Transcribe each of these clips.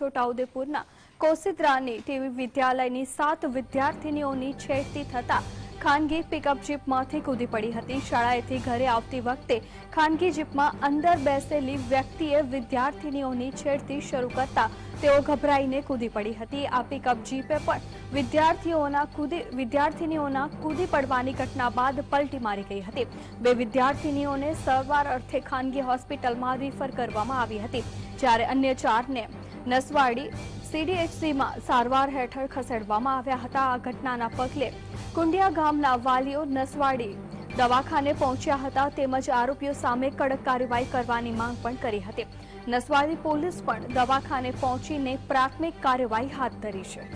છોટાઉદેપુરના કોસિદ્રાની TV વિદ્યાલયની સાત વિદ્યાર્થીનીઓની છેડતી થતા ખાનગી પિકઅપ જીપમાંથી કૂદી પડી હતી. શાળાએથી ઘરે આવતી વખતે ખાનગી જીપમાં અંદર બેસેલી વ્યક્તિએ વિદ્યાર્થીનીઓની છેડતી શરૂ કરતા તેઓ ગભરાઈને કૂદી પડી હતી. આ પિકઅપ જીપે પણ વિદ્યાર્થીઓના કૂદી, વિદ્યાર્થીનીઓના કૂદી પડવાની ઘટના બાદ પલટી મારી ગઈ હતી. બે વિદ્યાર્થીનીઓને સારવાર અર્થે ખાનગી હોસ્પિટલમાં રિફર કરવામાં આવી હતી. જ્યારે અન્ય ચારને નસવાડી સીડીએચસીમાં સારવાર હેઠળ ખસેડવામાં આવ્યા હતા. આ ઘટનાના પગલે કુંડિયા ગામના વાલીઓ નસવાડી દવાખાને પહોંચ્યા હતા તેમજ આરોપીઓ સામે કડક કાર્યવાહી કરવાની માંગ પણ કરી હતી. નસવાડી પોલીસ પણ દવાખાને પહોંચીને પ્રાથમિક કાર્યવાહી હાથ ધરી છે.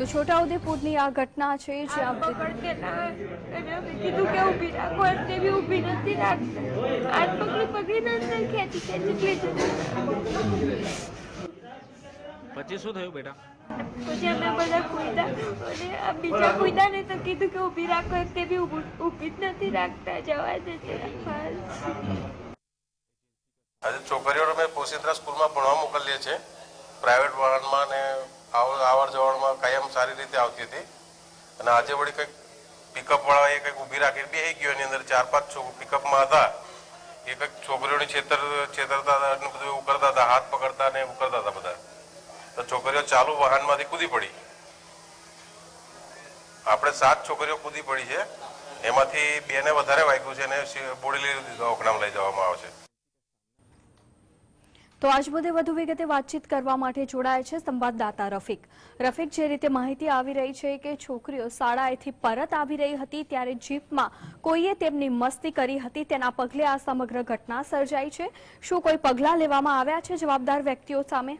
તો છોટાઉદેપુરની આ ઘટના છે જ્યાં કીધું કે ઊભી રાખો એટલે બી ઊભી નથી રાખતા. આજ પકડી પકડીને અંદર ખેંચી ખેંચી ખેંચી. પછી શું થયું બેટા? પછી અમે બધા કૂદ્યા અને આ બીજા કૂદ્યા ને તો કીધું કે ઊભી રાખો તે બી ઊભું જ નથી રાખતા જવા દે છે બસ. આજે છોકરીઓને અમે પોસીદ્રા સ્કૂલમાં ભણવા મોકલીએ છીએ. પ્રાઇવેટ વાહનમાં ને આવર જવરમાં કાયમ સારી રીતે આવતી હતી. અને આજે વળી કંઈક પિકઅપ વાળા એ કંઈક ઊભી રાખી, બે ગયો એની અંદર, ચાર પાંચ પિકઅપમાં હતા. એ કંઈક છોકરીઓની છેતર, છેતરતા હતા અને બધું એવું કરતા હતા, હાથ પકડતા ને એવું કરતા હતા બધા. તો છોકરીઓ ચાલુ વાહનમાંથી કૂદી પડી. આપણે સાત છોકરીઓ કૂદી પડી છે. એમાંથી બેને વધારે વાગ્યું છે અને બોડેલી દવાખાનામાં લઈ જવામાં આવશે તો આજ મુદ્દે વધુ વિગતે વાતચીત કરવા માટે જોડાય છે સંવાદદાતા રફીક. રફીક, જે રીતે માહિતી આવી રહી છે કે છોકરીઓ શાળાએથી પરત આવી રહી હતી ત્યારે જીપમાં કોઈએ તેમની મસ્તી કરી હતી, તેના પગલે આ સમગ્ર ઘટના સર્જાઈ છે. શું કોઈ પગલાં લેવામાં આવ્યા છે? જવાબદાર વ્યક્તિઓ સામે?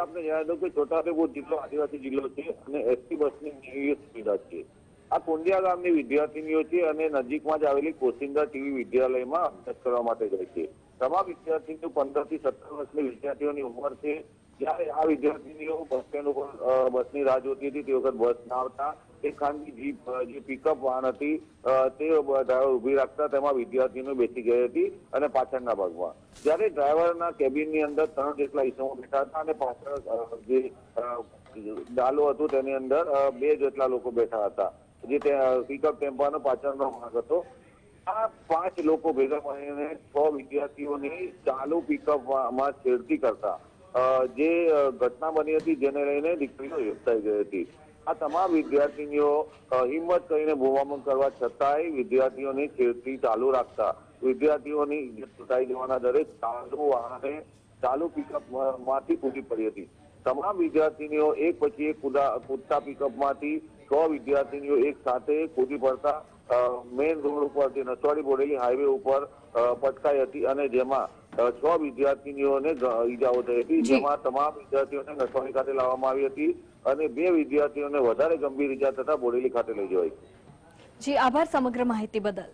આપણે જણાવી દઉં કે છોટાઉદેપુર જિલ્લો આદિવાસી જિલ્લો છે અને એસટી બસની સુવિધા છે. આ કોંડિયા ગામની વિદ્યાર્થીનીઓ છે અને નજીકમાં જ આવેલી કોસિંદા ટીવી વિદ્યાલયમાં અભ્યાસ કરવા માટે જાય છે. તમામ વિદ્યાર્થીઓ પંદરથી સત્તર વર્ષની વિદ્યાર્થીઓની ઉંમર છે. જ્યારે આ વિદ્યાર્થીઓ બસ સ્ટેન્ડ ઉપર બસની રાહ જોતી હતી, તે વખત બસ ના આવતા. એક ખાનગી જીપ જે પિકઅપ વાહન હતી તે ઊભી રાખતા તેમાં વિદ્યાર્થીઓ બેસી ગઈ હતી અને પાછળના ભાગમાં. જ્યારે ડ્રાઈવરના કેબિનની અંદર ત્રણ જેટલા ઈસમો બેઠા હતા અને પાછળ જે ડાલો હતું તેની અંદર બે જેટલા લોકો બેઠા હતા. જે પિકઅપ ટેમ્પાનો પાછળનો ભાગ હતો. આ પાંચ લોકો ભેગા મળીને છ વિદ્યાર્થીઓની ચાલુ પિકઅપમાં છેડતી કરતા જે ઘટના બની હતી જેને લઈને દીકરીઓ હિંસાઈ ગઈ હતી. આ તમામ વિદ્યાર્થીનીઓ હિંમત કરીને ભૂવામણ કરવા છતાંય વિદ્યાર્થીઓની છેડતી ચાલુ રાખતા. વિદ્યાર્થીઓની ઇજ્જત છૂટાઈ જવાના દરે ચાલુ વાહને ચાલુ પિકઅપમાંથી કૂદી પડી હતી. તમામ વિદ્યાર્થીનીઓ એક પછી એક કૂદા, કૂદતા પિકઅપમાંથી છ વિદ્યાર્થીનીઓ એક સાથે કૂદી પડતા મેઇન રોડ ઉપર જે નસવાડી બોડેલી હાઈવે ઉપર પટકાઈ હતી અને જેમાં છ વિદ્યાર્થીનીઓને ઈજાઓ થઈ હતી. જેમાં તમામ વિદ્યાર્થીઓને નસવાડી ખાતે લાવવામાં આવી હતી અને બે વિદ્યાર્થીઓને વધારે ગંભીર ઈજા થતા બોડેલી ખાતે લઈ જવાઈ. જી આભાર સમગ્ર માહિતી બદલ.